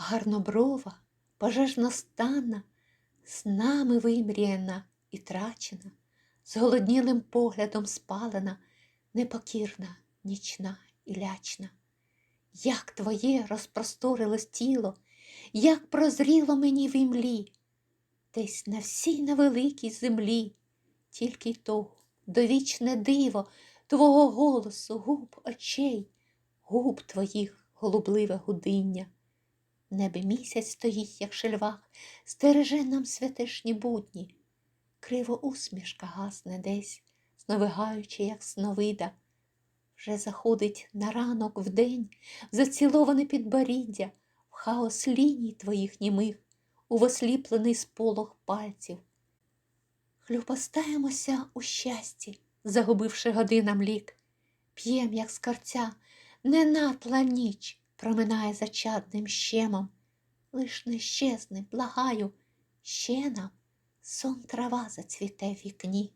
гарноброва, пожежностана, з нами вимріяна і трачена, з голоднілим поглядом спалена, непокірна, нічна і лячна. Як твоє розпросторилось тіло, як прозріло мені в імлі, десь на всій невеликій землі, тільки й того довічне диво твого голосу, губ очей, губ твоїх голубливе гудиння. Небі місяць стоїть, як шельвах, стереже нам святишні будні. Криво усмішка гасне десь, сновигаючи, як сновида. Вже заходить на ранок вдень, заціловане підборіддя, в хаос ліній твоїх німих, у восліплений сполох пальців. Хлюпостаємося у щасті, загубивши годинам лік, п'єм, як скорця, ненатла ніч проминає зачатним щемом. Лиш не щезни, благаю, ще нам сон трава зацвіте в вікні.